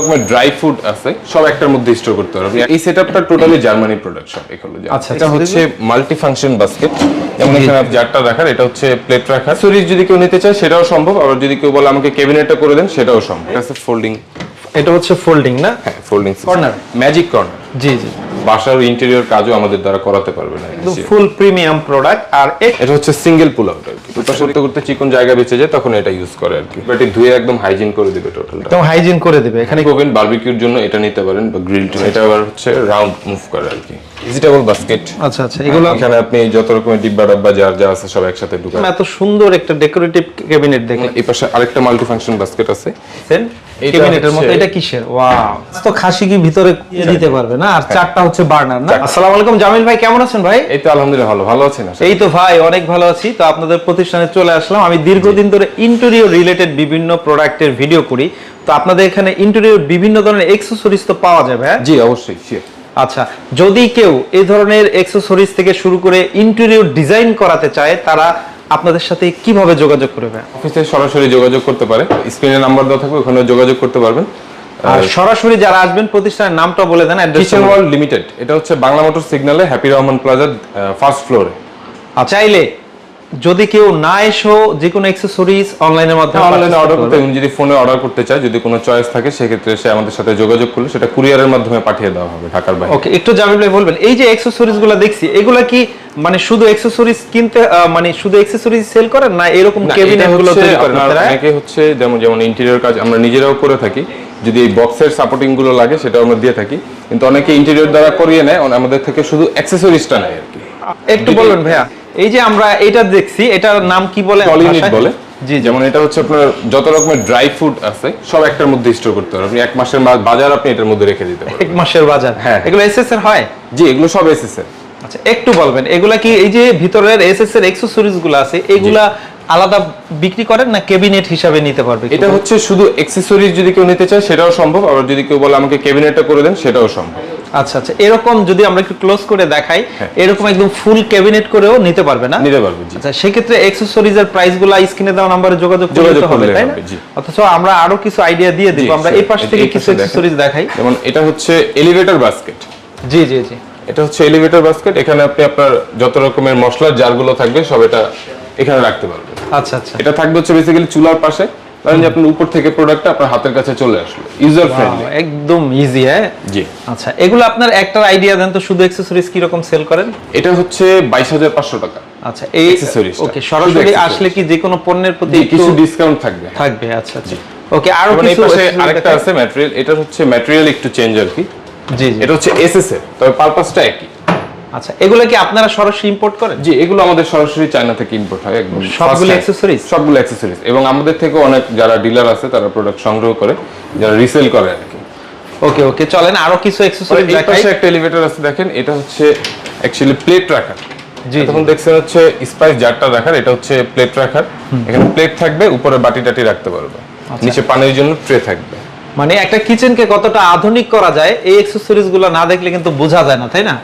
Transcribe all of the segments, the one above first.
রকমের dry food আছে সব একটার মধ্যে স্টোর করতে পারবেন এই সেটআপটা টোটালি জার্মানি প্রোডাকশন এগুলো আচ্ছা, এটা হচ্ছে মাল্টি ফাংশন বাস্কেট যেমন এখানে জারটা রাখার এটা হচ্ছে প্লেট রাখার। সুরিজ যদি কেউ নিতে চায় সেটাও সম্ভব। আবার যদি কেউ বলে আমাকে ক্যাবিনেটটা করে দেন সেটাও সম্ভব। এটা আছে ফোল্ডিং এটা হচ্ছে ফোল্ডিং না? হ্যাঁ ফোল্ডিং? ম্যাজিক কর্নার জি জি। বাসার ইন্টেরিয়র কাজও আমাদের দ্বারা করাতে পারবে না ফুল প্রিমিয়াম প্রোডাক্ট আর এটা হচ্ছে সিঙ্গেল পুল আউট দুটো করতে করতে চিকন জায়গা বেঁচে যায় তখন এটা ইউজ করে আর কি। বাট ধুয়ে একদম হাইজিন করে দিবে টোটালটা একদম হাইজিন করে দেবে এখানে ওভেন বারবিকিউর জন্য এটা নিতে পারেন বা গ্রিল এটা আবার হচ্ছে রাউন্ড মুভ করে আর কি। ভেজিটেবল বাস্কেট আচ্ছা আচ্ছা এগুলো এখানে আপনি যত রকমের ডিব্বা ডাব্বা যার যা আছে সব একসাথে ঢুকান। এত সুন্দর একটা ডেকোরেটিভ ক্যাবিনেট দেখেন এই পাশে আরেকটা মাল্টি ফাংশন বাস্কেট আছে ক্যাবিনেটের মতো এটা কিসের? ওয়াও তো খাসি কি ভিতরে দিতে পারবে না? আর চারটা হচ্ছে বার্নার না? আসসালামু আলাইকুম জামিল ভাই কেমন আছেন ভাই? এই তো আলহামদুলিল্লাহ ভালো ভালো আছেন এই তো ভাই অনেক ভালো আছি। তো আপনাদের প্রতিষ্ঠানে চলে আসলাম। আমি দীর্ঘদিন ধরে ইন্টেরিয়র রিলেটেড বিভিন্ন প্রোডাক্টের ভিডিও করি। তো আপনাদের এখানে ইন্টেরিয়র বিভিন্ন ধরনের এক্সেসরিজ তো পাওয়া যাবে হ্যাঁ? জি অবশ্যই। আচ্ছা যদি কেউ এই ধরনের এক্সেসরিজ থেকে শুরু করে ইন্টেরিয়র ডিজাইন করাতে চায় তারা আপনাদের সাথে কীভাবে যোগাযোগ করবে? অফিসে সরাসরি যোগাযোগ করতে পারে। স্ক্রিনে নাম্বার দেওয়া থাকবে ওখানে যোগাযোগ করতে পারবেন। আর সরাসরি যারা আসবেন প্রতিষ্ঠানের নামটা বলে দেন অ্যাড্রেস কিচেন ওয়ার্ল্ড লিমিটেড এটা হচ্ছে বাংলা মোটর সিগন্যালে হ্যাপি রহমান প্লাজার ফার্স্ট ফ্লোরে চাইলে যদি কেউ না এসো যে কোনো অ্যাক্সেসরিজ অনলাইনের মাধ্যমে অনলাইনে অর্ডার করতে উনি যদি ফোনে অর্ডার করতে চায় যদি কোনো চয়েস থাকে সেক্ষেত্রে সে আমাদের সাথে যোগাযোগ করলে সেটা কুরিয়ারের মাধ্যমে পাঠিয়ে দেওয়া হবে ঢাকার বাইরে। ওকে একটু জামিল ভাই বলবেন এই যে অ্যাক্সেসরিজগুলো দেখছি এগুলা কি মানে শুধু অ্যাক্সেসরিজ কিনতে মানে শুধু অ্যাক্সেসরিজ সেল করেন না এরকম এটা গুলো তৈরি করেন অনেকে হচ্ছে যেমন যেমন ইন্টেরিয়র কাজ আমরা নিজেরাও করে থাকি যদি এই বক্সের সাপোর্টিংগুলো লাগে সেটা আমরা দিয়ে থাকি কিন্তু অনেকে ইন্টেরিয়র দ্বারা করিয়ে নেয় আমাদের থেকে শুধু অ্যাক্সেসরিজটা নেয় আর কি। একটু বলবেন ভাইয়া। এই যে আমরা এটা দেখছি এটার নাম কি বলে? বলে। জি যেমন এটা হচ্ছে আপনার যত রকমের ড্রাই ফুড আছে সব একটার মধ্যে স্টোর করতে পারবেন আপনি এক মাসের বাজার আপনি এটার মধ্যে রেখে দিতে পারবেন। এক মাসের বাজার? হ্যাঁ। এগুলো এসএস এর হয়? জি এগুলো সব এসেছে আচ্ছা একটু বলবেন এগুলা কি এই যে ভিতরের এসএস এর অ্যাক্সেসরিজগুলো আছে এগুলা আলাদা বিক্রি করেন না ক্যাবিনেট হিসাবে নিতে পারবে এটা হচ্ছে শুধু অ্যাক্সেসরিজ যদি কেউ নিতে চায় সেটাও সম্ভব। আবার যদি কেউ বলে আমাকে ক্যাবিনেটটা করে দেন সেটাও সম্ভব। আচ্ছা আচ্ছা। এরকম যদি আমরা একটু ক্লোজ করে দেখাই হ্যাঁ। এরকম একদম ফুল ক্যাবিনেট করেও নিতে পারবে না? নিতে পারবে জি। আচ্ছা সেক্ষেত্রে অ্যাক্সেসরিজ এর প্রাইস স্ক্রিনে দেওয়া নাম্বারে যোগাযোগ হবে তাই না। অথচ আমরা আরও কিছু আইডিয়া দিয়ে দিব। আমরা এই পাশ থেকে কিছু। অ্যাক্সেসরিজ দেখাই। যেমন এটা হচ্ছে এলিভেটর বাস্কেট জি জি জি। এটা হচ্ছে এলিভেটর বাস্কেট এখানে আপনি আপনার যত রকমের মশলার জারগুলো থাকবে সব এটা এখানে রাখতে পারবেন। আচ্ছা আচ্ছা। এটা থাকবে হচ্ছে বেসিক্যালি চুলার পাশে। ধরেন যে আপনার উপর থেকে প্রোডাক্টটা আপনার হাতের কাছে চলে আসলো। ইউজার ফ্রেন্ডলি একদম ইজি হ্যাঁ? জি। আচ্ছা এগুলো আপনার একটা আইডিয়া দেন তো শুধু অ্যাক্সেসরিজ কি রকম সেল করেন? এটা হচ্ছে বাইশ হাজার পাঁচশো টাকা। আচ্ছা এই টা। ওকে সরাসরি আসলে কি যে কোনো পণ্যের প্রতি কিছু ডিসকাউন্ট থাকবে থাকবে আচ্ছা আচ্ছা। ওকে আরও কিছু আরেকটা আছে ম্যাটেরিয়াল এটা হচ্ছে ম্যাটেরিয়াল একটু চেঞ্জ আর কি। জি জি। এটা হচ্ছে এসএস এর তবে পারপাসটা একই। আচ্ছা এগুলো কি আপনারা সরাসরি ইম্পোর্ট করেন? জি এগুলো আমাদের সরাসরি চায়না থেকে ইম্পোর্ট হয় একদম সবগুলো first সবগুলো অ্যাক্সেসরিজ এবং আমাদের থেকে অনেক যারা ডিলার আছে তারা প্রোডাক্ট সংগ্রহ করে যারা রিসেল করে আর কি। ওকে ওকে চলেন আরও কিছু অ্যাক্সেসরিজ এই পাশে একটা এলিভেটর আছে দেখেন এটা হচ্ছে অ্যাকচুয়ালি প্লেট রাখার জি, তখন দেখছেন হচ্ছে স্পাইস জারটা রাখার এটা হচ্ছে প্লেট রাখার এখানে প্লেট থাকবে উপরে বাটি টাটি রাখতে পারবে। আচ্ছা। নিচে পানির জন্য ট্রে থাকবে। মানে একটা কিচেনকে কতটা আধুনিক করা যায় এই অ্যাক্সেসরিজগুলো না দেখলে কিন্তু বোঝা যায় না তাই না।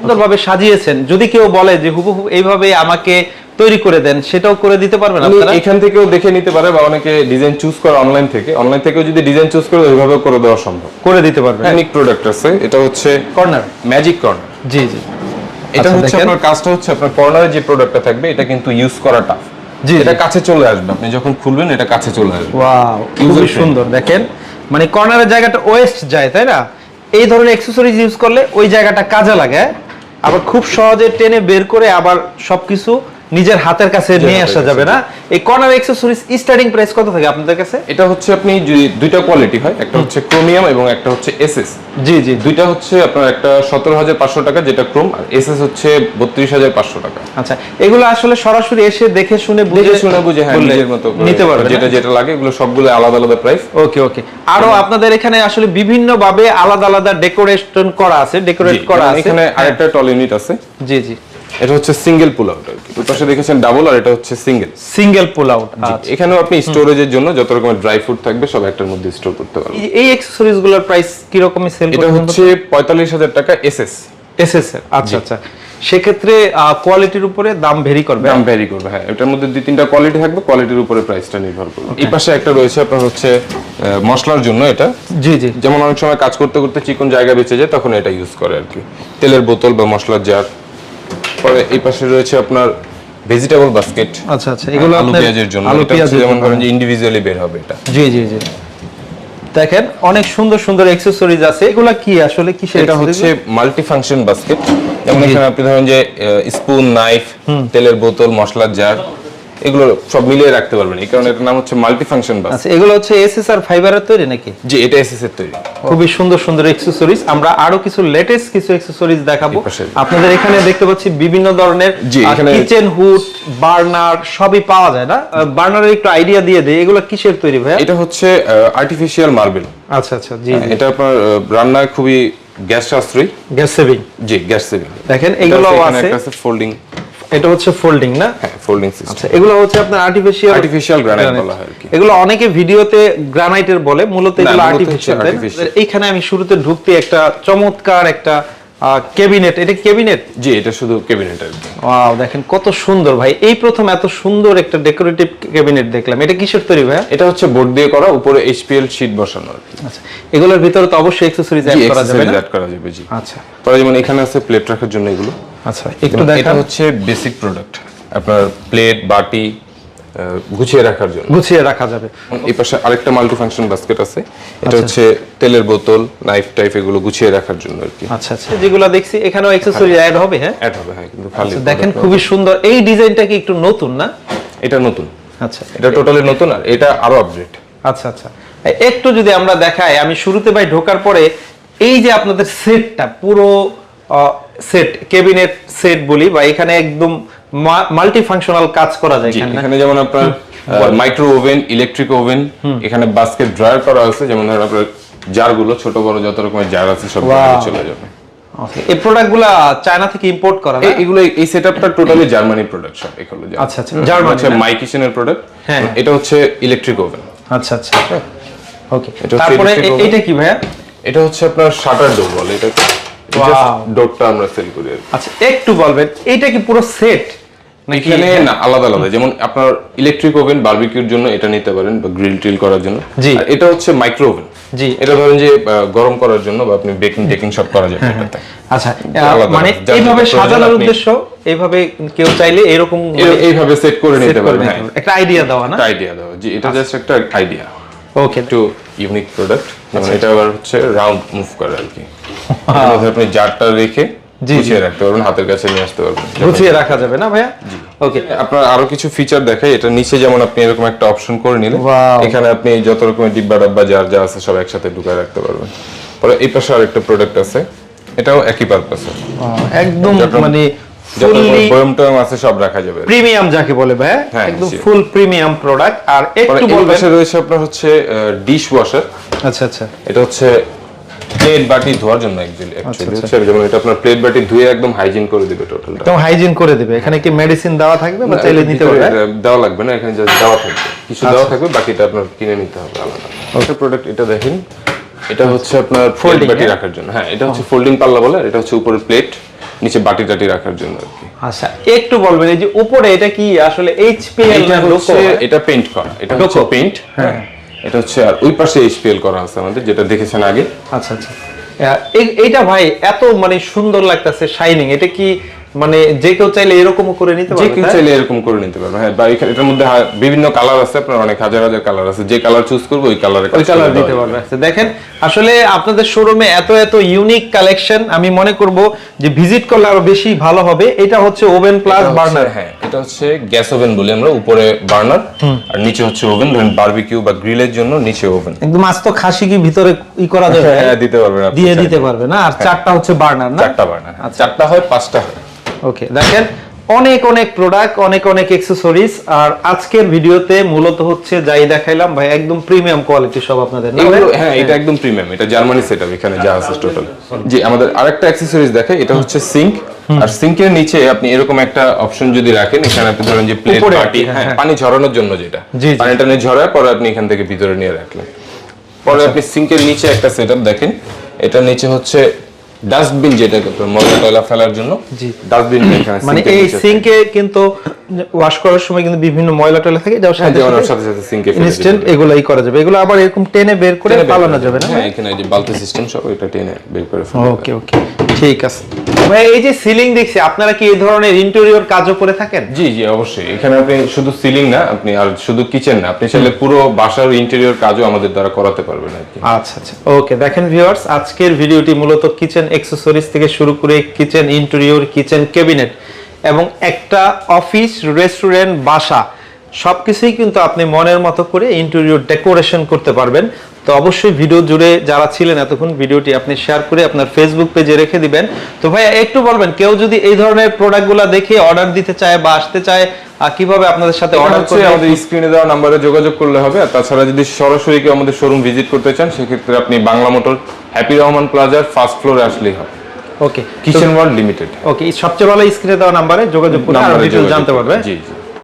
সুন্দরভাবে সাজিয়েছেন। যদি কেউ বলে যে হুবহু এইভাবে আমাকে তৈরি করে দেন সেটাও করে দিতে পারবেন আপনারা? এখান থেকেও দেখে নিতে পারে বা অনেকে ডিজাইন চুজ করে অনলাইন থেকে। অনলাইন থেকেও যদি ডিজাইন চুজ করে ওইভাবে করে দেওয়া সম্ভব। করে দিতে পারবেন। ইউনিক প্রোডাক্ট আছে। এটা হচ্ছে কর্নার ম্যাজিক কর্নার জি জি। এটা আচ্ছা, হচ্ছে আপনার কাজটা হচ্ছে আপনার কর্নারে যে প্রোডাক্টটা থাকবে এটা কিন্তু ইউজ করা টাফ জি, এটা কাছে চলে আসবে। আপনি যখন খুলবেন এটা কাছে চলে আসবে। ওয়াও খুবই সুন্দর। দেখেন মানে কর্নারের জায়গাটা ওয়েস্ট যায়, তাই না? এই ধরনের অ্যাক্সেসরিজ ইউজ করলে ওই জায়গাটা কাজে লাগে। আবার খুব সহজে টেনে বের করে আবার সবকিছু নিজের হাতের কাছে নিয়ে আসা যাবে না। এই কর্নার অ্যাক্সেসরিজ স্টার্টিং প্রাইস কত থাকে আপনাদের কাছে? এটা হচ্ছে আপনি যদি দুইটা কোয়ালিটি হয় একটা হচ্ছে ক্রোমিয়াম এবং একটা হচ্ছে এসএস জি জি। দুইটা হচ্ছে আপনার একটা সতেরো হাজার পাঁচশো টাকা যেটা ক্রোম আর এসএস হচ্ছে বত্রিশ হাজার পাঁচশো টাকা। আচ্ছা এগুলো আসলে সরাসরি এসে দেখে শুনে বুঝে শুনে বুঝে হ্যাঁ নিজের মতো নিতে পারবে যেটা যেটা লাগে এগুলো সবগুলো আলাদা আলাদা প্রাইস ওকে ওকে। আরও আপনাদের এখানে আসলে বিভিন্ন ভাবে আলাদা আলাদা ডেকোরেশন করা আছে ডেকোরেট করা আছে। এখানে আরেকটা টল ইউনিট আছে। জি জি। এটা হচ্ছে সিঙ্গেল পুল আউট আর কি। ওই পাশে দেখেছেন ডাবল আর এটা হচ্ছে সিঙ্গেল সিঙ্গেল পুল আউট এখানেও আপনি স্টোরেজের জন্য যত রকমের ড্রাই ফ্রুট থাকবে সব একটার মধ্যে স্টোর করতে পারবেন। এই অ্যাক্সেসরিজগুলোর প্রাইস কি রকমই সেল এটা হচ্ছে পঁয়তাল্লিশ হাজার টাকা এসএস এসএস আচ্ছা আচ্ছা। সেক্ষেত্রে কোয়ালিটির উপরে দাম ভেরি করবে? দাম ভ্যারি করবে হ্যাঁ। এটার মধ্যে দুই তিনটা কোয়ালিটি থাকবে কোয়ালিটির উপরে প্রাইসটা নির্ভর করবে। এই পাশে একটা রয়েছে আপনার হচ্ছে মশলার জন্য এটা। জি জি। যেমন অনেক সময় কাজ করতে করতে চিকন জায়গা বেঁচে যায় তখন এটা ইউজ করে আর কি। তেলের বোতল বা মশলার জার। পরে এই পাশে রয়েছে আপনার ভেজিটেবল বাস্কেট আচ্ছা আচ্ছা এগুলো আলু পেঁয়াজের জন্য। আলু পেঁয়াজ যেমন। ধরেন যে ইন্ডিভিজুয়ালি বের হবে এটা। জি জি জি। দেখেন অনেক সুন্দর সুন্দর অ্যাকসেসরিজ আছে। এগুলা কি আসলে কি সেটা হচ্ছে মাল্টি ফাংশন বাস্কেট যেমন এখানে আপনি ধরেন যে স্পুন নাইফ তেলের বোতল মশলার জার এগুলো সব মিলিয়ে রাখতে পারবেন। এই কারণে এটার নাম হচ্ছে মাল্টি ফাংশন বাস্কেট আচ্ছা এগুলো হচ্ছে এসএসআর ফাইবারের তৈরি নাকি? জি এটা এসএস এর তৈরি। খুবই সুন্দর সুন্দর অ্যাকসেসরিজ আমরা আরও কিছু লেটেস্ট কিছু অ্যাকসেসরিজ দেখাবো। আপনাদের এখানে দেখতে পাচ্ছি বিভিন্ন ধরনের কিচেন হুড বার্নার সবই পাওয়া যায় না? বার্নারের একটু আইডিয়া দিয়ে দেই। এগুলো কিসের তৈরি ভাই এটা হচ্ছে আর্টিফিশিয়াল মার্বেল আচ্ছা আচ্ছা জি এটা আপনার রান্নায় খুবই গ্যাস সাশ্রয়ী। গ্যাস সেভিং জি গ্যাস সেভিং দেখেন এগুলো আছে। আছে ফোল্ডিং এটা হচ্ছে ফোল্ডিং না? হ্যাঁ। ফোল্ডিং সিস্টেম আচ্ছা এগুলো হচ্ছে আপনার আর্টিফিশিয়াল আর্টিফিশিয়াল গ্রানাইট বলা হয় কি। এগুলো অনেকে ভিডিওতে গ্রানাইটের বলে মূলত এগুলো আর্টিফিশিয়াল এইখানে আমি শুরুতে ঢুকতে একটা চমৎকার একটা ক্যাবিনেট এটা ক্যাবিনেট জি এটা শুধু ক্যাবিনেট আর কি। ওয়াও দেখেন কত সুন্দর ভাই। এই প্রথম এত সুন্দর একটা ডেকোরেটিভ ক্যাবিনেট দেখলাম। এটা কিসের তৈরি ভাই এটা হচ্ছে বোর্ড দিয়ে করা উপরে এইচপিএল শীট বসানো আর কি। আচ্ছা এগুলোর ভিতরে তো অবশ্যই অ্যাকসেসরিজ অ্যাড করা যাবে না? অ্যাড করা যাবে জি। আচ্ছা। পরে যেমন এখানে আছে প্লেট রাখার জন্য এগুলো। আচ্ছা একটু এটা হচ্ছে বেসিক প্রোডাক্ট আপনার প্লেট বাটি গুছিয়ে রাখার জন্য। গুছিয়ে রাখা যাবে। এই পাশে আরেকটা মাল্টি ফাংশন বাস্কেট আছে আচ্ছা। এটা হচ্ছে তেলের বোতল নাইফ টাইপ এগুলো গুছিয়ে রাখার জন্য আর কি। আচ্ছা আচ্ছা। যেগুলো দেখছি এখানেও অ্যাকসেসরিজ অ্যাড হবে হ্যাঁ? অ্যাড হবে হ্যাঁ কিন্তু খালি আচ্ছা, দেখেন খুবই সুন্দর। এই ডিজাইনটা কি একটু নতুন না? এটা নতুন। আচ্ছা। এটা টোটালি নতুন আর এটা আরও আপডেট আচ্ছা আচ্ছা। একটু যদি আমরা দেখাই আমি শুরুতে ভাই ঢোকার পরে এই যে আপনাদের সেটটা পুরো সেট ক্যাবিনেট সেট বলি বা এখানে একদম মাল্টি ফাংশনাল কাজ করা যায় এখানে এখানে যেমন আপনার মাইক্রো ওভেন ইলেকট্রিক ওভেন এখানে বাস্কেট ড্রয়ার করা আছে যেমন ধরেন আপনার জারগুলো ছোট বড় যত রকমের জার আছে সব. চলে যাবে। এই প্রোডাক্টগুলা চায়না থেকে ইম্পোর্ট করা? এগুলো এই সেটআপটা টোটালি জার্মানি প্রোডাক্ট সব এগুলো আচ্ছা, আচ্ছা, জার্মানি হচ্ছে? মাই কিচেনের প্রোডাক্ট হ্যাঁ। এটা হচ্ছে ইলেকট্রিক ওভেন আচ্ছা আচ্ছা। ওকে এটা তারপরে electric এ- oven। এইটা কি ভাইয়া? এটা হচ্ছে আপনার শাটার ডোর বলে এটা. ডোরটা আমরা সেল করি। আচ্ছা একটু বলবেন এইটা কি পুরো সেট এখানে না আলাদা আলাদা। যেমন আপনার ইলেকট্রিক ওভেন বারবিকিউর জন্য এটা নিতে পারেন বা গ্রিল টিল করার জন্য। জি। এটা হচ্ছে মাইক্রো ওভেন জি। এটা ধরেন যে গরম করার জন্য বা আপনি বেকিং টেকিং সব করা যাবে আচ্ছা মানে এইভাবে সাজানোর উদ্দেশ্য এইভাবে কেউ চাইলে এরকম এই- এইভাবে সেট করে নিতে করে পারেন নিতে হ্যাঁ। পারবে। একটা আইডিয়া দেওয়া না? আইডিয়া দাও জি এটা জাস্ট একটা আইডিয়া ওকে একটু ইউনিক প্রোডাক্ট আচ্ছা। এটা আবার হচ্ছে রাউন্ড মুভ করে আর কি। আপনি জারটা রেখে গুছিয়ে রাখতে পারবেন হাতের কাছে নিয়ে আসতে পারবেন। গুছিয়ে রাখা যাবে না ভাইয়া? ওকে আপনার আরও কিছু ফিচার দেখাই এটা নিচে যেমন আপনি এরকম একটা অপশন করে নিলে এখানে আপনি যত রকমের ডিব্বা ডাব্বা যার যা আছে সব একসাথে ঢুকায় রাখতে পারবেন। পরে এই পাশে আরেকটা প্রোডাক্ট আছে এটাও একই পারপাস একদম মানে আছে সব রাখা যাবে। প্রিমিয়াম যাকে বলে ভাইয়া হ্যাঁ, একদম ফুল প্রিমিয়াম প্রোডাক্ট আর একটু বলবেন রয়েছে আপনার হচ্ছে ডিশ ওয়াশার আচ্ছা আচ্ছা। এটা হচ্ছে প্লেট বাটি ধোয়ার জন্য অ্যাকচুয়ালি আচ্ছা, হচ্ছে যেমন এটা আপনার প্লেট বাটি ধুয়ে একদম হাইজিন করে দিবে টোটালটা একদম হাইজিন করে দিবে। এখানে কি মেডিসিন দেওয়া থাকবে বা চাইলে নিতে পারবে? দেওয়া লাগবে না এখানে জাস্ট দেওয়া থাকবে। কিছু দেওয়া থাকবে বাকিটা আপনার কিনে নিতে হবে আলাদা। একটা প্রোডাক্ট এটা দেখেন এটা হচ্ছে আপনার ফোল্ডিং বাটি হ্যাঁ? রাখার জন্য। হ্যাঁ এটা হচ্ছে ফোল্ডিং পাল্লা বলে এটা হচ্ছে উপরে প্লেট নিচে বাটি টাটি রাখার জন্য আর কি। আচ্ছা একটু বলবেন এই যে উপরে এটা কি আসলে এইচপিএল এটা হচ্ছে এটা পেইন্ট করা এটা হচ্ছে পেইন্ট হ্যাঁ। এটা হচ্ছে, আর ওই পাশে এইচপিএল করা আছে আমাদের, যেটা দেখেছেন আগে। আচ্ছা আচ্ছা। এইটা ভাই, এত মানে সুন্দর লাগতেছে শাইনিং এটা কি মানে যে কেউ চাইলে এরকমও করে নিতে যে কেউ চাইলে এরকম করে নিতে পারবে। হ্যাঁ বা এটার মধ্যে বিভিন্ন কালার আছে আপনার অনেক হাজার হাজার কালার আছে। যে কালার চুজ করব ওই কালারে ওই কালার দিতে পারবে। আচ্ছা, দেখেন আসলে আপনাদের শোরুমে এত এত ইউনিক কালেকশন আমি মনে করব যে ভিজিট করলে আরও বেশি ভালো হবে। এটা হচ্ছে ওভেন প্লাস বার্নার হ্যাঁ এটা হচ্ছে গ্যাস ওভেন বলি আমরা উপরে বার্নার আর নিচে হচ্ছে ওভেন ধরেন বারবিকিউ বা গ্রিলের জন্য নিচে ওভেন একদম আস্ত খাসি কি ভিতরে ই করা যাবে? হ্যাঁ দিতে আপনি দিয়ে দিতে পারবে না আর চারটা হচ্ছে বার্নার না? চারটা বার্নার চারটা হয় পাঁচটা হয়। ওকে দেখেন অনেক অনেক প্রোডাক্ট অনেক অনেক এক্সেসরিজ আর আজকের ভিডিওতে মূলত হচ্ছে যাই দেখাইলাম ভাই একদম প্রিমিয়াম কোয়ালিটি সব আপনাদের না হ্যাঁ এটা একদম প্রিমিয়াম এটা জার্মানি সেটআপ এখানে যা আছে টোটাল জি আমাদের আরেকটা অ্যাকসেসরিজ দেখে এটা হচ্ছে সিঙ্ক আর সিঙ্কের নিচে আপনি এরকম একটা অপশন যদি রাখেন এখানে আপনি ধরেন যে প্লেট বাটি হ্যাঁ, হ্যাঁ হ্যাঁ। পানি ঝরানোর জন্য যেটা। পানিটা নিয়ে ঝরায় পরে আপনি এখান থেকে ভিতরে নিয়ে রাখলেন। পরে আপনি সিঙ্কের নিচে একটা সেটআপ দেখেন এটা নিচে হচ্ছে ডাস্টবিন যেটা ময়লা টয়লা ফেলার জন্য জি। ডাস্টবিন মানে এই সিঙ্কে কিন্তু ওয়াশ করার সময় কিন্তু বিভিন্ন ময়লা টয়লা থাকে যার হ্যাঁ, সাথে সাথে সাথে সিঙ্কে ইনস্ট্যান্ট এগুলাই করা যাবে। এগুলো আবার এরকম টেনে বের করে পালানো যাবে না? হ্যাঁ এখানে এই যে বালতি সিস্টেম সব এটা টেনে বের করে ফেলা ওকে ওকে ঠিক আছে। ভাই এই যে সিলিং দেখছি আপনারা কি এই ধরনের ইন্টেরিয়র কাজও করে থাকেন? জি জি অবশ্যই। এখানে আপনি শুধু সিলিং না আপনি আর শুধু কিচেন না আপনি চাইলে পুরো বাসার ইন্টেরিয়র কাজও আমাদের দ্বারা করাতে পারবেন আর কি। আচ্ছা আচ্ছা। ওকে দেখেন ভিউয়ার্স আজকের ভিডিওটি মূলত কিচেন অ্যাক্সেসরিজ থেকে শুরু করে কিচেন ইন্টেরিয়র কিচেন ক্যাবিনেট এবং একটা অফিস রেস্টুরেন্ট বাসা সবকিছুই কিন্তু আপনি মনের মতো করে ইন্টেরিয়র ডেকোরেশন করতে পারবেন। তো অবশ্যই ভিডিও জুড়ে যারা ছিলেন এতক্ষণ ভিডিওটি আপনি শেয়ার করে আপনার ফেসবুক পেজে রেখে দিবেন। তো ভাইয়া একটু বলবেন কেউ যদি এই ধরনের প্রোডাক্টগুলো দেখে অর্ডার দিতে চায় বা আসতে চায় কীভাবে আপনাদের সাথে অর্ডার করে আমাদের স্ক্রিনে দেওয়া নাম্বারে যোগাযোগ করলে হবে। আর তাছাড়া যদি সরাসরি কেউ আমাদের শোরুম ভিজিট করতে চান সেক্ষেত্রে আপনি বাংলা মোটর হ্যাপি রহমান প্লাজার ফার্স্ট ফ্লোরে আসলেই হবে। Okay kitchen world limited okay সবচেয়ে ভালো স্ক্রিনে দেওয়া নাম্বারে যোগাযোগ করে আরও যোগাযোগ জানতে। পারবে। জি জি।